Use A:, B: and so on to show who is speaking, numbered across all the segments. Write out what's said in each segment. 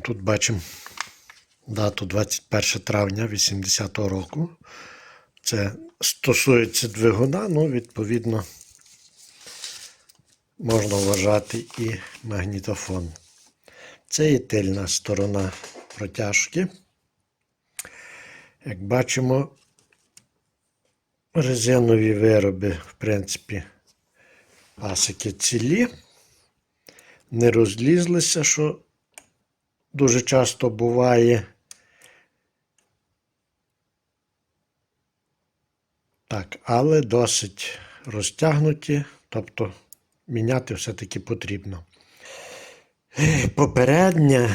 A: Тут бачимо дату 21 травня 80-го року. Це стосується двигуна, ну, відповідно, можна вважати і магнітофон. Це і тильна сторона протяжки. Як бачимо, резинові вироби, в принципі, пасики цілі, не розлізлися, що дуже часто буває. Так, але досить розтягнуті, тобто міняти все-таки потрібно. Попередня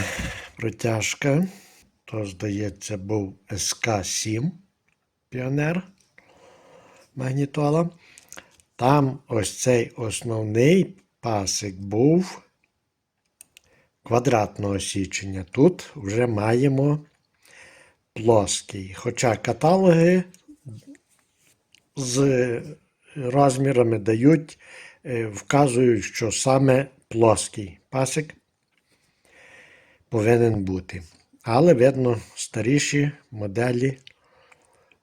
A: протяжка, то, здається, був СК-7 Піонер магнітола. Там ось цей основний пасик був квадратного січення. Тут вже маємо плоский. Хоча каталоги з розмірами дають, е, вказують, що саме плоский пасик повинен бути. Але, видно, старіші моделі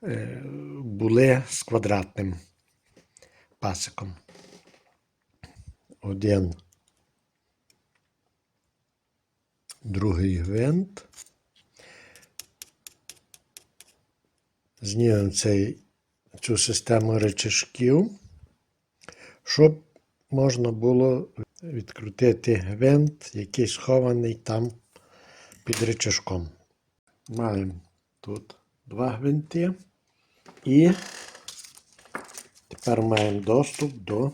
A: е, були з квадратним пасиком. Один. Другий гвинт. Знімемо цю систему речашків, щоб можна було відкрутити гвинт, який схований там під речашком. Маємо тут два гвинти і тепер маємо доступ до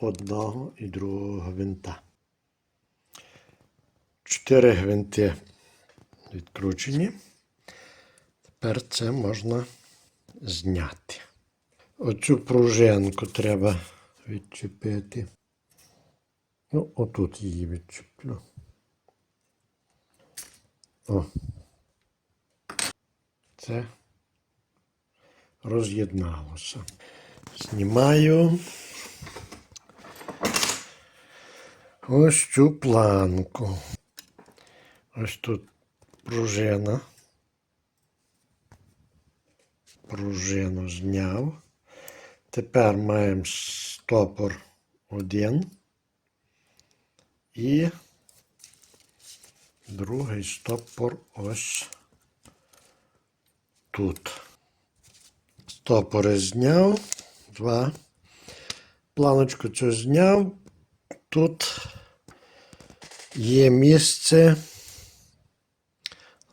A: одного і другого гвинта. Чотири гвинти відкручені. Тепер це можна зняти. Оцю пружинку треба відчепити. Ну, отут її відчеплю. О. Це роз'єдналося. Знімаю ось цю планку. Ось тут пружина. Пружину зняв. Тепер маємо стопор один. І другий стопор ось тут. Стопори зняв. Два. Планочку цю зняв. Тут є місце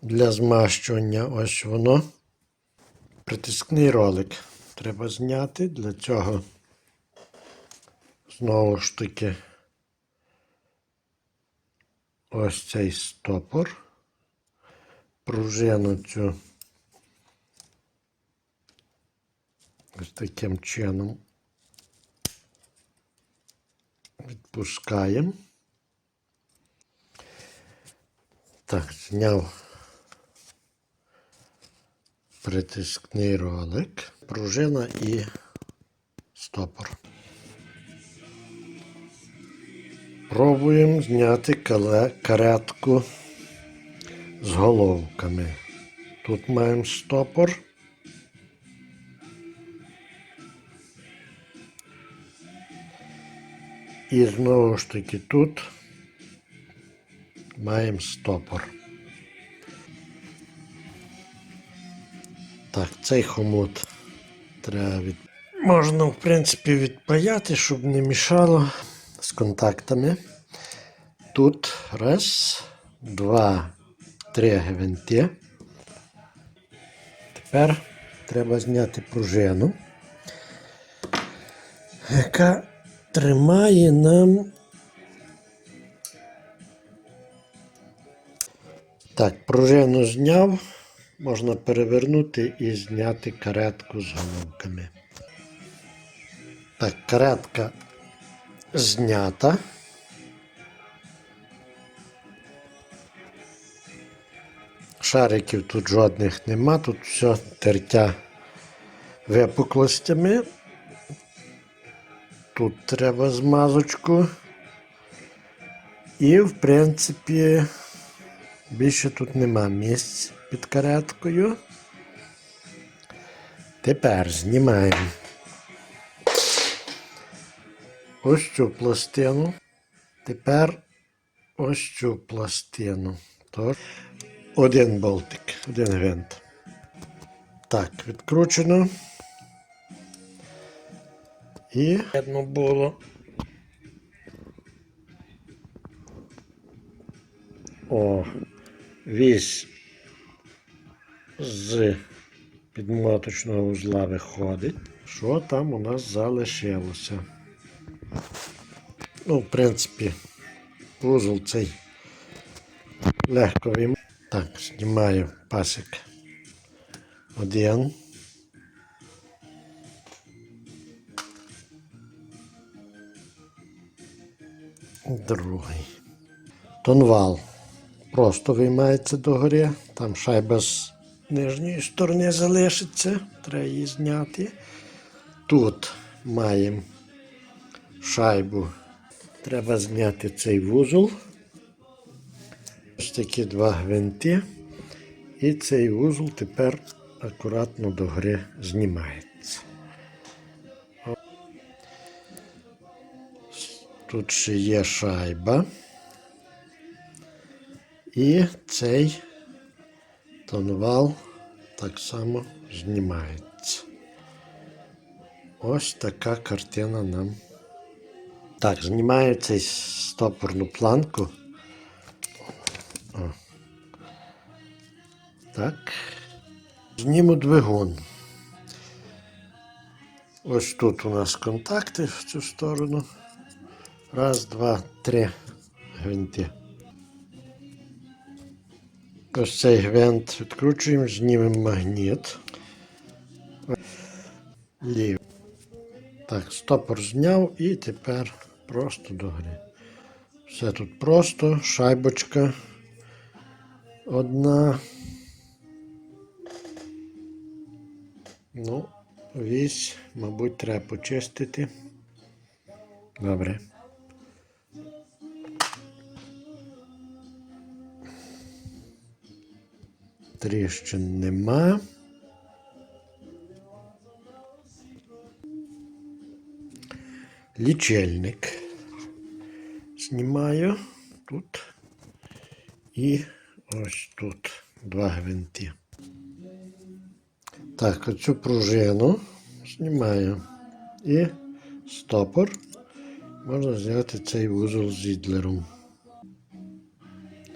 A: для змащування. Ось воно. Притискний ролик треба зняти. Для цього знову ж таки ось цей стопор. Пружину цю ось таким чином відпускаємо. Так, зняв притискний ролик, пружина і стопор. Пробуємо зняти каретку з головками. Тут маємо стопор. І знову ж таки тут маємо стопор. Так, цей хомут треба від... Можна, в принципі, відпаяти, щоб не мішало з контактами. Тут раз, два, три гвинти. Тепер треба зняти пружину, яка тримає нам. Так, пружину зняв. Можна перевернути і зняти каретку з головками. Так, каретка знята. Шариків тут жодних нема, тут все тертя випуклостями. Тут треба змазочку. І, в принципі, більше тут нема місць під кареткою. Тепер знімаємо ось цю пластину. Тепер ось цю пластину. Тож, один болтик, один гвинт. Так, відкручено. І видно було. О, вісь з підмоточного вузла виходить. Що там у нас залишилося? Ну, в принципі, вузол цей легко вим. Так, знімаю пасик один. Другий. Тонвал просто виймається догори. Там шайба з нижньої сторони залишиться. Треба її зняти. Тут маємо шайбу. Треба зняти цей вузол. Ось такі два гвинти. І цей вузол тепер акуратно догори знімається. Тут ще є шайба. І цей тонвал так само знімається. Ось така картина нам. Так, знімаю цей стопорну планку. О. Так. Зніму двигун. Ось тут у нас контакти в цю сторону. Раз, два, три гвинти. Ось цей гвинт відкручуємо, знімемо магніт. Лів. Так, стопор зняв і тепер просто догори. Все тут просто, шайбочка одна. Ну, вісь, мабуть, треба почистити. Добре. Тріщин нема. Лічильник. Знімаю тут і ось тут два гвинти. Так, оцю пружину знімаю. І стопор. Можна зняти цей вузол з ідлером.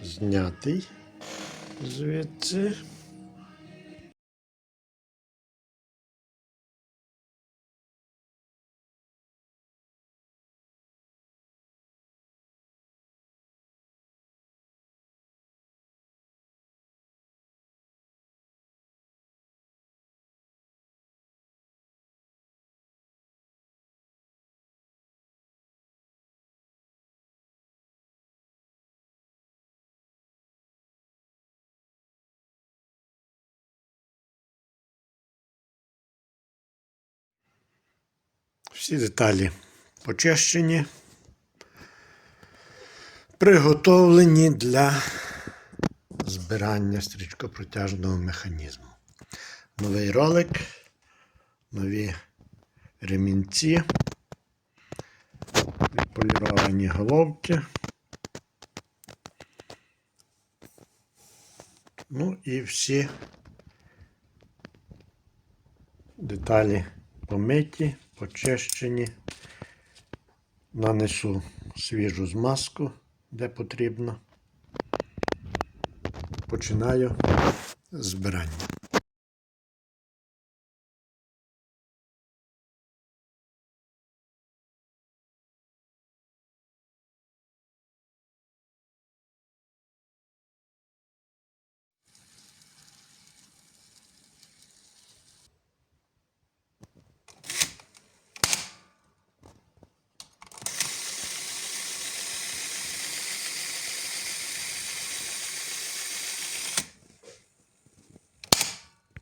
A: Знятий rzeczy. Всі деталі почищені, приготовлені для збирання стрічкопротяжного механізму. Новий ролик, нові ремінці, відполіровані головки. Ну і всі деталі помиті, почищені. Нанесу свіжу змазку, де потрібно. Починаю збирання.